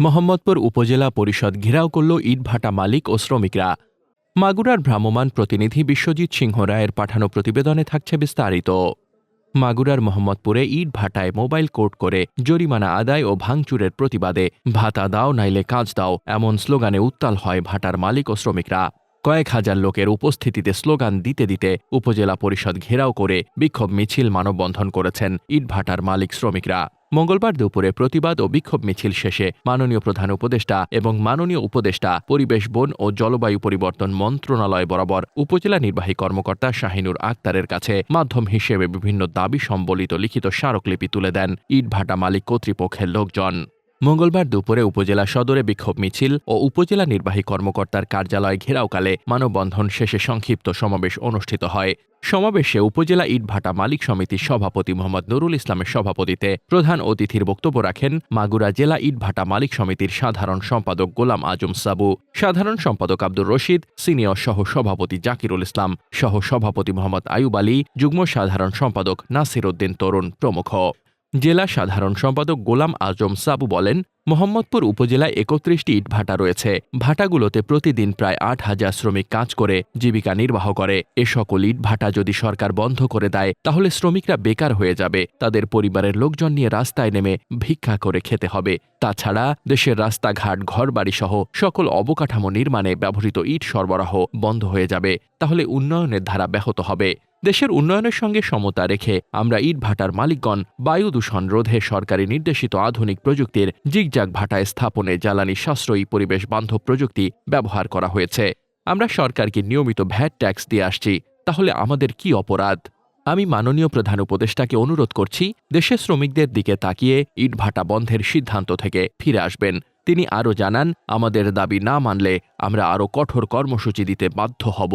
মোহাম্মদপুর উপজেলা পরিষদ ঘেরাও করল ইটভাটা মালিক ও শ্রমিকরা। মাগুরার ভ্রাম্যমাণ প্রতিনিধি বিশ্বজিৎ সিংহ রায়ের পাঠানো প্রতিবেদনে থাকছে বিস্তারিত। মাগুরার মোহাম্মদপুরে ইট ভাটায় মোবাইল কোর্ট করে জরিমানা আদায় ও ভাঙচুরের প্রতিবাদে ভাতা দাও নাইলে কাজ দাও এমন স্লোগানে উত্তাল হয় ভাটার মালিক ও শ্রমিকরা। কয়েক হাজার লোকের উপস্থিতিতে স্লোগান দিতে দিতে উপজেলা পরিষদ ঘেরাও করে বিক্ষোভ মিছিল মানববন্ধন করেছেন ইটভাটার মালিক শ্রমিকরা। মঙ্গলবার দুপুরে প্রতিবাদ ও বিক্ষোভ মিছিল শেষে মাননীয় প্রধান উপদেষ্টা এবং মাননীয় উপদেষ্টা, পরিবেশ, বন ও জলবায়ু পরিবর্তন মন্ত্রণালয় বরাবর উপজেলা নির্বাহী কর্মকর্তা শাহিনুর আক্তারের কাছে মাধ্যম হিসেবে বিভিন্ন দাবি সম্বলিত লিখিত স্মারকলিপি তুলে দেন ইটভাটা মালিক কর্তৃপক্ষের লোকজন। মঙ্গলবার দুপুরে উপজেলা সদরে বিক্ষোভ মিছিল ও উপজেলা নির্বাহী কর্মকর্তার কার্যালয় ঘেরাওকালে মানববন্ধন শেষে সংক্ষিপ্ত সমাবেশ অনুষ্ঠিত হয়। সমাবেশে উপজেলা ইটভাটা মালিক সমিতির সভাপতি মোহাম্মদ নুরুল ইসলামের সভাপতিতে প্রধান অতিথির বক্তব্য রাখেন মাগুরা জেলা ইটভাটা মালিক সমিতির সাধারণ সম্পাদক গোলাম আজম সাবু, সাধারণ সম্পাদক আব্দুর রশিদ, সিনিয়র সহ সভাপতি জাকিরুল ইসলাম, সহ সভাপতি মোহাম্মদ আয়ুব আলী, যুগ্ম সাধারণ সম্পাদক নাসির উদ্দিন তরুণ প্রমুখ। জেলা সাধারণ সম্পাদক গোলাম আজম সাবু বলেন, মোহাম্মদপুর উপজেলায় একত্রিশটি ইটভাটা রয়েছে। ভাটাগুলোতে প্রতিদিন প্রায় আট হাজার শ্রমিক কাজ করে, জীবিকা নির্বাহ করে। এ সকল ইটভাটা যদি সরকার বন্ধ করে দেয়, তাহলে শ্রমিকরা বেকার হয়ে যাবে। তাদের পরিবারের লোকজন নিয়ে রাস্তায় নেমে ভিক্ষা করে খেতে হবে। তাছাড়া দেশের রাস্তাঘাট ঘরবাড়ি সহ সকল অবকাঠামো নির্মাণে ব্যবহৃত ইট সরবরাহ বন্ধ হয়ে যাবে। তাহলে উন্নয়নের ধারা ব্যাহত হবে। দেশের উন্নয়নের সঙ্গে সমতা রেখে আমরা ইট ভাটার মালিকগণ, বায়ু দূষণ রোধে সরকারি নির্দেশিত আধুনিক প্রযুক্তির জিগজাগ ভাটায় স্থাপনে জ্বালানি সাশ্রয়ী পরিবেশ বান্ধব প্রযুক্তি ব্যবহার করা হয়েছে। আমরা সরকারকে নিয়মিত ভ্যাট ট্যাক্স দিয়ে আসছি, তাহলে আমাদের কি অপরাধ? আমি মাননীয় প্রধান উপদেষ্টাকে অনুরোধ করছি, দেশের শ্রমিকদের দিকে তাকিয়ে ইটভাটা বন্ধের সিদ্ধান্ত থেকে ফিরে আসবেন। তিনি আরও জানান, আমাদের দাবি না মানলে আমরা আরও কঠোর কর্মসূচি দিতে বাধ্য হব।